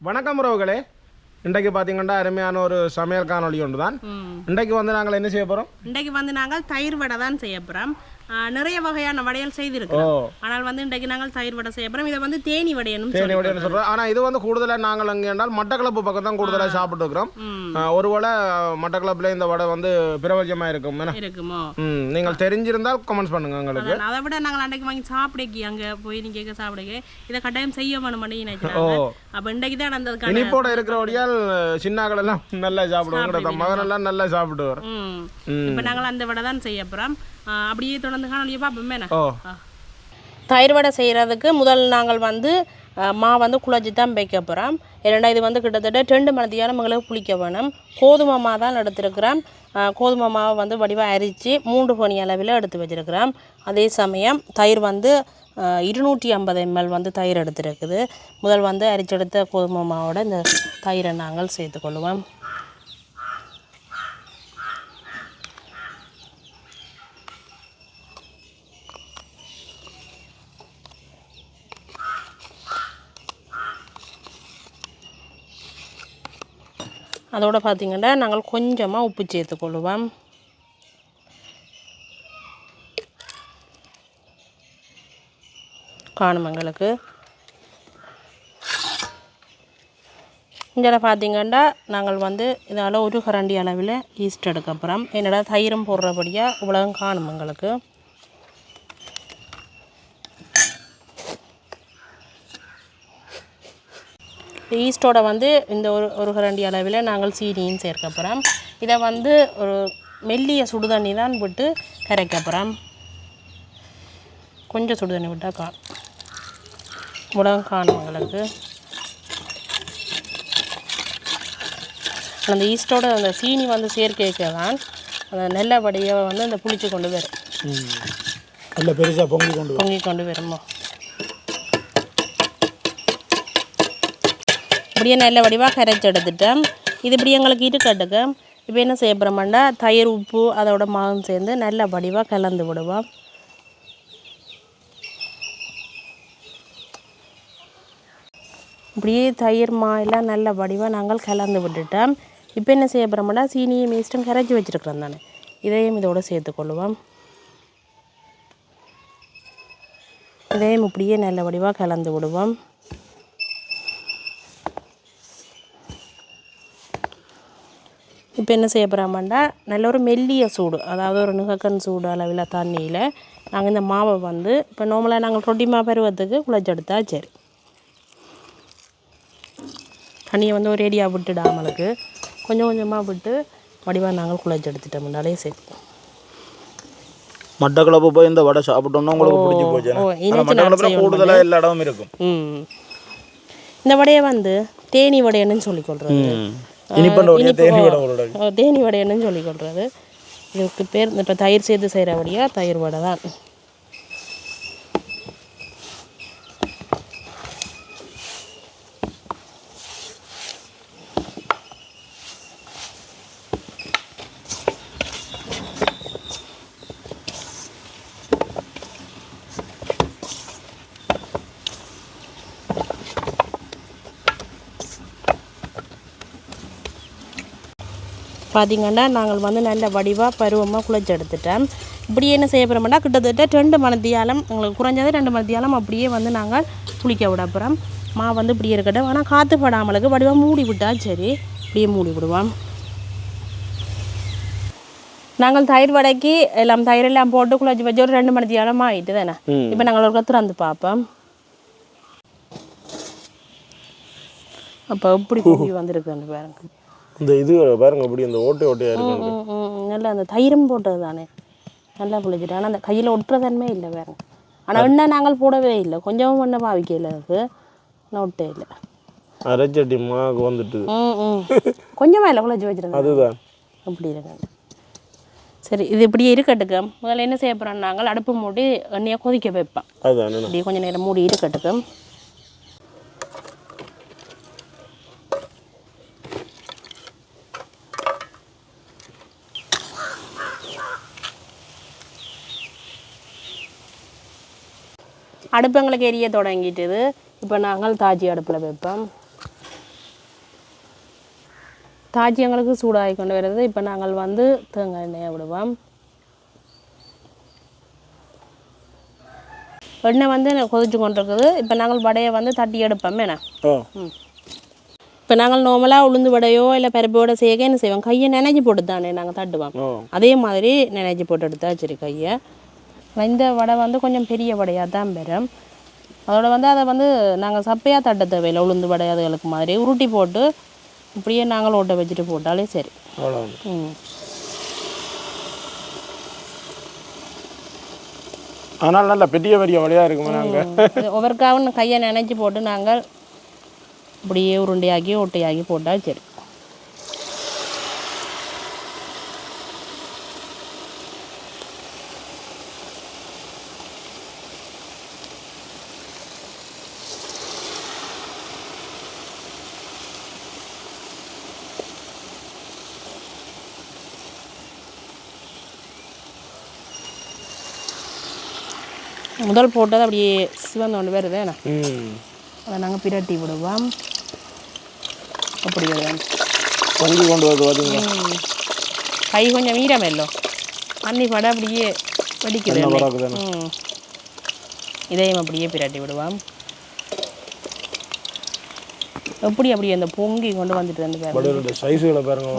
வணக்கம் உறவுகளே. இன்றைக்கு பார்த்தீங்கன்னா அருமையான ஒரு சமையல் காணொளி ஒன்று தான் இன்றைக்கு வந்து நாங்கள் என்ன செய்ய போகிறோம் இன்றைக்கு வந்து நாங்கள் தயிர் வடை தான் செய்ய போகிறோம் நிறைய வகையான ஓ செய்திருக்கிறோம். ஆனால் வந்து இன்றைக்கு நாங்கள் தயிர் வடை செய்ய போகிறோம் இதை வந்து தேனி வடையனும் தேனி வடைன்னு சொல்கிறோம் ஆனால் இது வந்து கூடுதலாக நாங்கள் அங்கே என்றால் மட்டக்களப்பு பக்கம் தான் கூடுதலாக சாப்பிட்டு இருக்கிறோம் ஒருவேளை மட்டக்களப்பில் இந்த வடை வந்து பிரபஞ்சமாக இருக்கும். இருக்குமோ? நீங்கள் தெரிஞ்சிருந்தால் கமெண்ட்ஸ் பண்ணுங்க எங்களுக்கு. அதான், அதை விட நாங்கள் அன்றைக்கு வாங்கி சாப்பிடக்கி அங்கே போய் நீ கேட்க சாப்பிடக்கி இதை கட்டாயம் செய்ய வேணும் நினைக்கிறாங்க அப்போ இன்றைக்கு தான் அந்த கடை இனிப்போட இருக்கிறபடியால் சின்னாக்கள் எல்லாம் நல்லா சாப்பிடுவாங்க மகனெல்லாம் நல்லா சாப்பிட்டு வரும். இப்போ நாங்கள் அந்த வடை தான் செய்ய போகிறோம் அப்படியே தொடர்ந்து காணொலியை பார்ப்போமே. ஓ. தயிர் வடை செய்கிறதுக்கு முதல் நாங்கள் வந்து மா வந்து குழச்சி தான் வைக்க போகிறோம் இரண்டா இது வந்து கிட்டத்தட்ட ரெண்டு மணத்தியாலும் எங்களுக்கு புளிக்க வேணும். கோதுமை மா தான் எடுத்துருக்கிறோம். கோதுமை மாவை வந்து வடிவாக அரித்து மூன்று பணி அளவில் எடுத்து வச்சிருக்கிறோம். அதே சமயம் தயிர் வந்து இருநூற்றி ஐம்பது எம்எல் வந்து தயிர் எடுத்துருக்குது. முதல் வந்து அரிச்செடுத்த கோதுமை மாவோட இந்த தயிரை நாங்கள் சேர்த்துக்கொள்வோம் அதோடு பார்த்திங்கன்னா நாங்கள் கொஞ்சமாக உப்பு சேர்த்துக்கொள்ளுவோம் காணும் எங்களுக்கு. இதில் பார்த்திங்கன்னா நாங்கள் வந்து இதால் ஒரு கரண்டி அளவில் ஈஸ்ட் எடுக்கப்புறம் என்னடா தயிரும் போடுறபடியாக உலகம் காணும் எங்களுக்கு. ஈஸ்டோட வந்து இந்த ஒரு ஒரு கரண்டி அளவில் நாங்கள் சீனியும் சேர்க்க போகிறோம் இதை வந்து ஒரு மெல்லிய சுடுதண்ணி தான் விட்டு கரைக்க போகிறோம் கொஞ்சம் சுடுதண்ணி விட்டால் கா உடம்பு காணும் உங்களுக்கு அந்த ஈஸ்டோட அந்த சீனி வந்து சேர்க்க தான் அந்த நெல்லபடியை வந்து அந்த புளிச்சு கொண்டு வரும். நல்ல பெருசாக பொங்கி கொண்டு பொங்கி கொண்டு வருமோ? இப்படியே நல்ல வடிவாக கரைச்சி எடுத்துட்டேன் இது இப்படி எங்களுக்கு இருக்கட்டுக்கு இப்போ என்ன செய்ய போகிறோம்னா தயிர் உப்பு அதோட மாவும் சேர்ந்து நல்ல வடிவாக கலந்து விடுவோம். இப்படியே தயிர் மா எல்லாம் நல்ல வடிவாக நாங்கள் கலந்து விட்டுட்டோம் இப்போ என்ன செய்ய போகிறோம்னா சீனியும் மீஸ்டம் கரைச்சி வச்சுருக்குறோம் தானே. இதையும் இதோட சேர்த்துக்கொள்ளுவோம் இதையும் இப்படியே நல்ல வடிவாக கலந்து விடுவோம். இப்போ என்ன செய்ய போகிறோம்னா நல்ல ஒரு மெல்லிய சூடு அதாவது ஒரு நுகக்கன் சூடு அளவில் தண்ணியில் நாங்கள் இந்த மாவை வந்து இப்போ நார்மலாக நாங்கள் ரொட்டி மா பருவத்துக்கு குழச்செடுத்தா சரி. தண்ணியை வந்து ஒரு ஏடியாக விட்டுடாமலுக்கு கொஞ்சம் கொஞ்சமாக விட்டு வடிவாக நாங்கள் குழச்செடுத்துட்டோம் முன்னாலே சரி மட்டக்களப்பு போய் இந்த வடை சாப்பிட்டோம்னா உங்களுக்கு பிடிச்சி போச்சு கூடுதலாக எல்லா இடமும் இருக்கும். இந்த வடையை வந்து தேனி வடையன்னு சொல்லிக்கொள்கிறது தேனி வடை. உங்களோட தேனி வடைன்னு சொல்லி கொள்வது இதுக்கு பேர் இப்போ தயிர் சேர்த்து செய்கிற வடையா தயிர் வடை தான். பார்த்தீங்கன்னா நாங்கள் வந்து நல்ல வடிவாக பருவமாக குழச்சி எடுத்துட்டோம். இப்படி என்ன செய்ய போகிறோம்னா கிட்டத்தட்ட ரெண்டு மணத்தியாலம் எங்களுக்கு குறைஞ்சது ரெண்டு மணத்தியாலம் அப்படியே வந்து நாங்கள் புளிக்க விட போகிறோம் மா வந்து இப்படியே இருக்கட்டும். ஆனால் காற்று படாமலுக்கு வடிவாக மூடி விட்டால் சரி இப்படியே மூடி விடுவோம். நாங்கள் தயிர் வடைக்கு எல்லாம் தயிர் எல்லாம் போட்டு குழச்சி வச்சு ஒரு ரெண்டு மணத்தியாலம் ஆகிட்டு தானே? இப்போ நாங்கள் ஒரு திறந்து பார்ப்போம். அப்போ எப்படி பொங்கி வந்திருக்குன்னு பாருங்க. இந்த இது பாருங்க அப்படி இந்த ஓட்டை ஓட்டையாக இருக்கு. நல்லா அந்த தயிரும் போட்டது தானே. நல்லா புளிச்சிட்டு. ஆனால் அந்த கையில் ஒட்டுறதன்மே இல்லை வேறு. ஆனால் எண்ணெய் நாங்கள் போடவே இல்லை. கொஞ்சமும் எண்ணெய் பாவிக்கல அதுக்கு ஒட்டே இல்லை. அரைச்சட்டி மாவுக்கு வந்துட்டு. கொஞ்சமாக இல்லை குழச்சி வச்சுருந்தேன் அதுதான். அப்படி இருக்கு. சரி இது இப்படியே இருக்கட்டுக்கு. முதல்ல என்ன செய்ய போகிறோம் நாங்கள்? அடுப்பு மூடி எண்ணெயை கொதிக்க வைப்பேன் அதுதான். என்ன அப்படியே கொஞ்சம் நேரம் மூடி இருக்கட்டுக்கு. அடுப்பு எங்களுக்கு எரிய தொடங்கிட்டுது. இப்போ நாங்கள் தாஜி அடுப்பில் வைப்போம். தாஜ்யங்களுக்கு சூடாகி கொண்டு வருது. இப்போ நாங்கள் வந்து தேங்காய் எண்ணெயை விடுவோம். எண்ணெய் வந்து கொதிச்சு கொண்டு இருக்குது இப்போ நாங்கள் வடையை வந்து தட்டி எடுப்போம். என்ன? இப்போ நாங்கள் நார்மலாக உளுந்து வடையோ இல்லை பருப்பு வடை செய்ய என்ன செய்வோம்? கையை நினைஞ்சு போட்டு தானே நாங்கள் தட்டுவோம் அதே மாதிரி நினைஞ்சு போட்டு எடுத்தா சரி கையை. இந்த வடை வந்து கொஞ்சம் பெரிய வடையாக தான் பெறும். அதோட வந்து அதை வந்து நாங்கள் சப்பையாக தட்ட தேவையில்லை. உளுந்து வடை அதுகளுக்கு மாதிரி. உருட்டி போட்டு இப்படியே நாங்கள் ஓட்ட வச்சுட்டு போட்டாலே சரி. ம். அதனால நல்ல பெரிய பெரிய வழியாக இருக்குமா நாங்கள் ஒவ்வொருக்காவும் கையை நினைச்சு போட்டு நாங்கள் இப்படியே உருண்டையாக்கி ஒட்டையாக்கி போட்டால் சரி. முதல் போட்டது அப்படியே சிவந்து கொண்டு வருது என்ன ம். அதை நாங்கள் பிரட்டி விடுவோம். அப்படி வருவோம் பொங்கி கொண்டு வருது. கை கொஞ்சம் ஈரமெல்லோ அன்னி படம் அப்படியே வெடிக்குது இதையும் அப்படியே பிரட்டி விடுவோம். எப்படி அப்படியே அந்த பொங்கி கொண்டு வந்துட்டு வந்து பாருங்க. சைஸுகளை பாருங்க.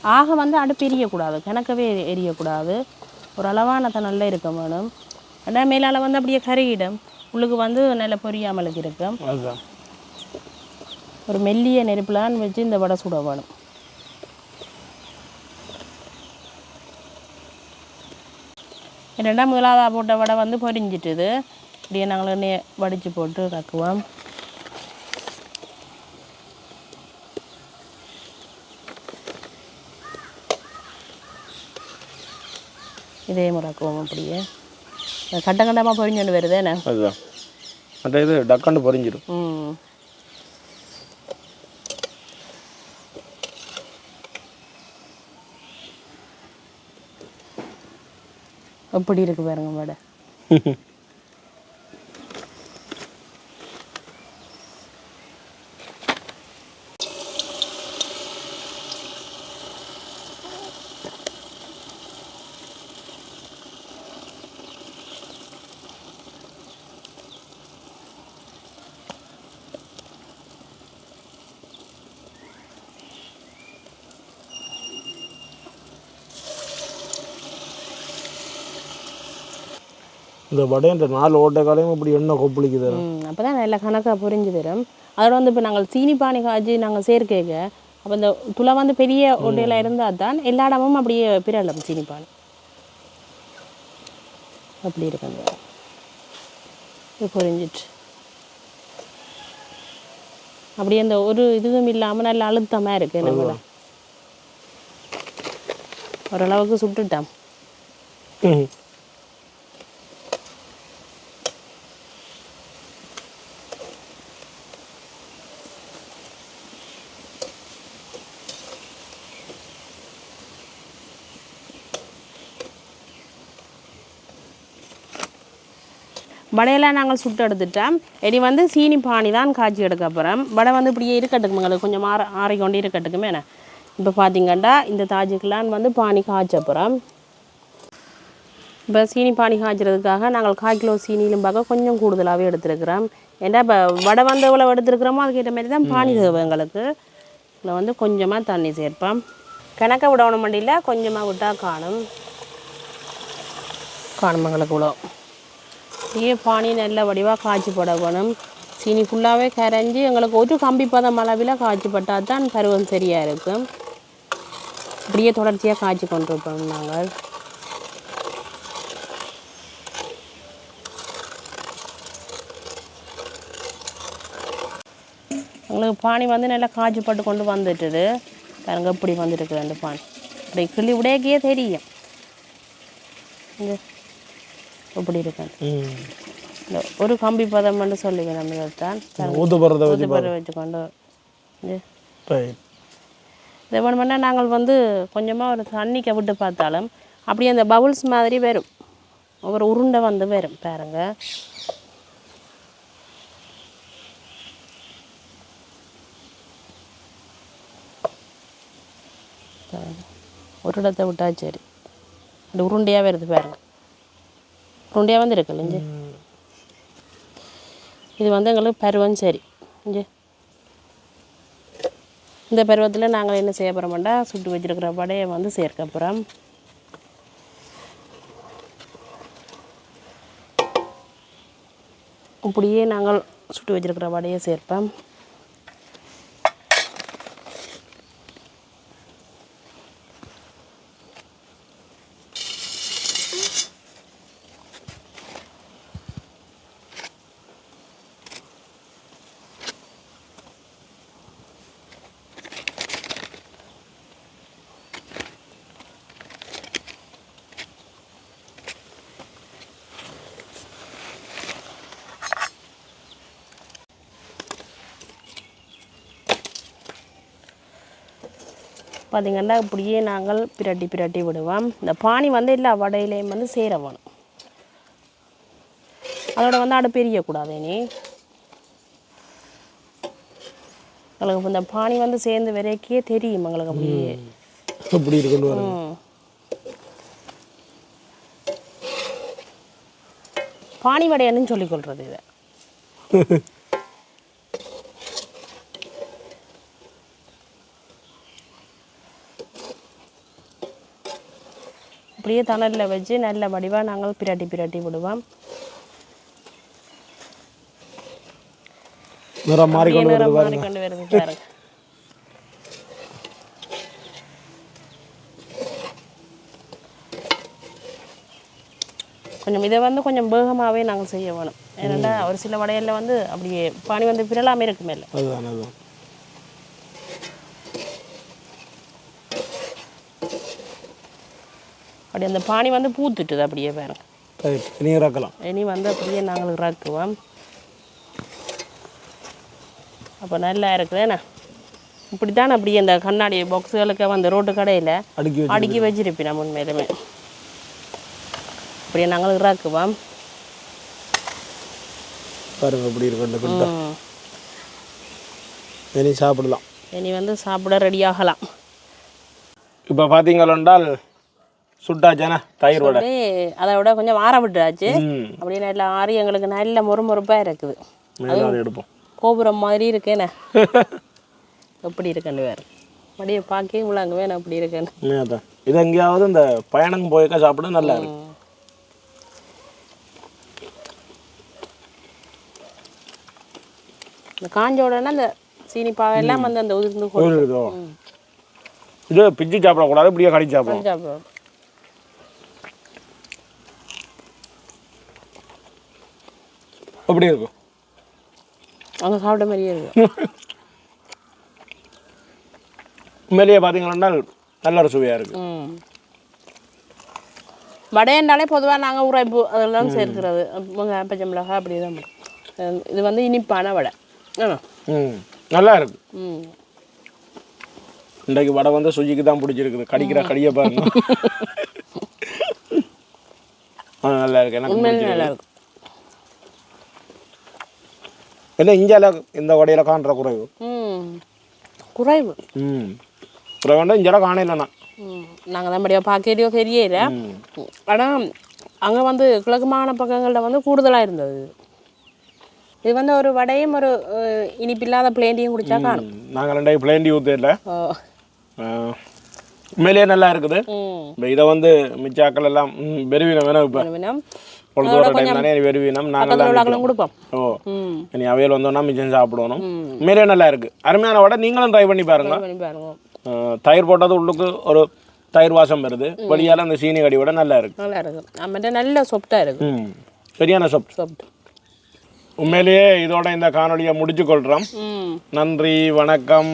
ஆக வந்து அடுப்பு எரியக்கூடாது கிணக்கவே எரி- எரியக்கூடாது. ஒரு அளவான தணலில் இருக்க வேணும். ஏன்னா மேலால் வந்து அப்படியே கருகிடும். உள்ளுக்கு வந்து நல்ல பொரியாமலுக்கு இருக்கும். ஒரு மெல்லிய நெருப்புலான்னு வச்சு இந்த வடை சுட வேணும். என்னடா முதலாவதா போட்ட வடை வந்து பொரிஞ்சிட்டுது. இப்படியே நாங்கள் வடித்து போட்டு கக்குவோம். இதே முறைக்குவோம் அப்படியே. கட்ட கட்டமாக பொரிஞ்சு வருது என்ன அதுதான். மற்ற இது டக்காண்டு பொரிஞ்சிடும் ம். எப்படி இருக்கு பாருங்க வடை? இந்த வடைன்ற நாலு ஓட்ட காலையும் இப்படி எண்ணெய் கொப்பளிக்குது ம் அப்போ தான் நல்ல கணக்காக புரிஞ்சு வரும். அதோட வந்து இப்போ நாங்கள் சீனி பானி காய்ச்சி நாங்கள் சேர்க்கைங்க அப்போ இந்த துளை வந்து பெரிய ஒட்டையில் இருந்தால் தான் எல்லா இடமும் அப்படியே பிறலும் சீனி பானி. அப்படி இருக்கு அந்த இது புரிஞ்சிட்டு அப்படியே அந்த ஒரு இதுவும் இல்லாமல் நல்ல அழுத்தமாக இருக்குது நம்மள ஓரளவுக்கு சுட்டுட்டோம். வடையெல்லாம் நாங்கள் சுட்டு எடுத்துட்டோம். இனி வந்து சீனி பானி தான் காய்ச்சி எடுக்க போகிறோம் வடை வந்து இப்படியே இருக்கட்டுக்கு எங்களுக்கு கொஞ்சம் ஆற ஆறிக்கொண்டு இருக்கட்டுக்குமே என்ன? இப்போ பார்த்தீங்கன்னா இந்த தாஜுக்கெல்லாம் வந்து பானி காய்ச்ச போகிறோம் இப்போ சீனி பானி காய்ச்சறதுக்காக நாங்கள் கால் கிலோ சீனிலும் பார்க்க கொஞ்சம் கூடுதலாகவே எடுத்துருக்குறோம். ஏன்னா இப்போ வடை வந்து எவ்வளோ எடுத்துருக்குறோமோ அதுக்கேற்ற மாதிரி தான் பானி தேவை எங்களுக்கு. இதில் வந்து கொஞ்சமாக தண்ணி சேர்ப்போம். கணக்க விடணும் மண்டியில் கொஞ்சமாக விட்டால் காணும். காணும் எங்களுக்கு இவ்வளோ அப்படியே பானி நல்ல வடிவாக காய்ச்சி போட வேணும் சீனி ஃபுல்லாகவே கரைஞ்சி எங்களுக்கு ஒரு கம்பி பதம் அளவில் காய்ச்சி பட்டால் தான் பருவம் சரியாக இருக்கும் இப்படியே தொடர்ச்சியாக காய்ச்சி கொண்டிருப்போம் நாங்கள் எங்களுக்கு பானி வந்து நல்லா காய்ச்சி போட்டு கொண்டு வந்துட்டுது பாருங்கள் இப்படி வந்துருக்கு ரெண்டு பானி இப்படி கிள்ளி உடையக்கே தெரியும் இந்த இப்படி இருக்கு இந்த ஒரு கம்பி பதம் மட்டும் சொல்லுவேன் நம்ம வச்சு ஊதுபறை வச்சுக்கொண்டு இது. வேணுமென்னா நாங்கள் வந்து கொஞ்சமாக ஒரு தண்ணிக்க விட்டு பார்த்தாலும் அப்படியே அந்த பவுல்ஸ் மாதிரி வரும். ஒரு உருண்டை வந்து வரும் பாருங்க. ஒரு இடத்தை விட்டா சரி. இந்த உருண்டையாக வருது பாருங்க. உருண்டையாக வந்து இருக்குல்ல இஞ்சி இது வந்து எங்களுக்கு பருவம் சரி இஞ்சி இந்த பருவத்தில் நாங்கள் என்ன செய்ய போகிறோம்டா சுட்டு வச்சிருக்கிற வடையை வந்து சேர்க்க போகிறோம் இப்படியே நாங்கள் சுட்டு வச்சிருக்கிற வடையை சேர்ப்போம். பார்த்திங்கன்னா இப்படியே நாங்கள் பிரட்டி பிரட்டி விடுவோம். இந்த பானி வந்து எல்லா வடையிலையும் வந்து சேர வேணும். அதோட வந்து அடுப்பு எரியக்கூடாது இனி. எங்களுக்கு இந்த பானி வந்து சேர்ந்து வரைக்கே தெரியும் எங்களுக்கு அப்படியே. எப்படி இருக்குன்னு. பானி வடையன்னு சொல்லிக்கொள்றது இதை. அப்படியே தணலில் வச்சு நல்ல வடிவாக நாங்கள் பிரட்டி பிரட்டி விடுவோம். நிறம் மாறி கொண்டு வருது பாருங்க. கொஞ்சம் இதை வந்து கொஞ்சம் வேகமாகவே நாங்கள் செய்ய வேணும். ஏன்னா ஒரு சில வடையில வந்து அப்படியே பானி வந்து பிறலாமே இருக்குமே இல்லை அதுதான் அதுதான் அப்படி அந்த பானி வந்து பூத்துட்டுது அப்படியே பாருங்க இனி இறக்கலாம். இனி வந்து அப்படியே நாங்கள் இறக்குவோம். அப்போ நல்லா இருக்குதுண்ணா இப்படி தானே அப்படியே இந்த கண்ணாடி பாக்ஸுகளுக்கு வந்து ரோட்டு கடையில் அடுக்கி அடுக்கி வச்சிருப்பேன் நான் உண்மையிலுமே. அப்படியே நாங்கள் இறக்குவோம். பாருங்க எப்படி இருக்கு. இனி சாப்பிடலாம். இனி வந்து சாப்பிட ரெடி ஆகலாம். இப்போ பார்த்தீங்களென்றால் சுட்டாச்சானே தயிர் வடை. அதை விட கொஞ்சம் ஆற விட்டுறாச்சு. அப்படியே நல்லா ஆறி எங்களுக்கு நல்ல மொறுமொறுப்பாக இருக்குது. எடுப்போம். கோபுரம் மாதிரி இருக்கேண்ணே எப்படி இருக்குன்னு வேறு. அப்படியே பார்க்கவே உள்ளாங்க வேணும் அப்படி இருக்கேன்னு. இது எங்கேயாவது இந்த பயணம் போய்க்க சாப்பிட நல்லா இருக்கு. இந்த காஞ்ச உடனே அந்த சீனி பாவை எல்லாம் வந்து அந்த உதிர்ந்து இதோ பிச்சு சாப்பிடக்கூடாது இப்படியே கடிச்சு சாப்பிடணும் சாப்பிடுவோம் எப்படி இருக்கும். அவங்க சாப்பிட்ட மாதிரியே இருக்கும் உண்மையிலேயே பார்த்தீங்கன்னா நல்ல ஒரு சுவையாக இருக்குது வடையண்டாலே பொதுவாக நாங்கள் உரைப்பு அதெல்லாம் சேர்க்கிறது. பச்சை மிளகாய் அப்படி தான் இது வந்து இனிப்பான வடை. ம். நல்லா இருக்கு. ம். இன்றைக்கு வடை வந்து சுஜிக்கு தான் பிடிச்சிருக்குது. கடிக்கிற கடியை பாருங்க. நல்லா இருக்கு. எனக்கு. நல்லா இருக்கும் என்ன இஞ்சால இந்த வடையில காண்ற குறைவு ம் குறைவு ம் குறைவுண்டா இஞ்சால காணையிலண்ணா ம் நாங்கள் தான் படியாக பார்க்கறியோ தெரியல ஆனால் அங்கே வந்து கிழக்கு மாகாண பக்கங்களில் வந்து கூடுதலாக இருந்தது இது வந்து ஒரு வடையும் ஒரு இனிப்பில்லாத பிளேண்டியும் குடிச்சா காணும் நாங்கள் ரெண்டாயிரம் பிளேண்டி ஊற்றிடல ஓ. உண்மையிலேயே நல்லா இருக்குது இதை வந்து மிச்சாக்கள் எல்லாம் பெருவினம் வேணும் இப்போ வேணும் பொழுது வர டைம் தானே பெருவினம் நாங்கள் பக்கத்தில் உள்ளவங்களும் கொடுப்போம். ஓ இனி அவையில் வந்தோம்னா மிச்சம் சாப்பிடணும் ம். உண்மையிலேயே நல்லா இருக்கு? அருமையான வடை நீங்களும் ட்ரை பண்ணி பாருங்க. தயிர் போட்டது உள்ளுக்கு ஒரு தயிர் வாசம் வருது. வெளியால் அந்த சீனி கடி விட நல்லா இருக்கு. நல்லா இருக்கும் நம்மகிட்ட நல்ல சொப்டாக இருக்கு. சரியான சொப் சொப்ட் உண்மையிலேயே இதோட இந்த காணொலியை முடிச்சு கொள்கிறோம் நன்றி வணக்கம்.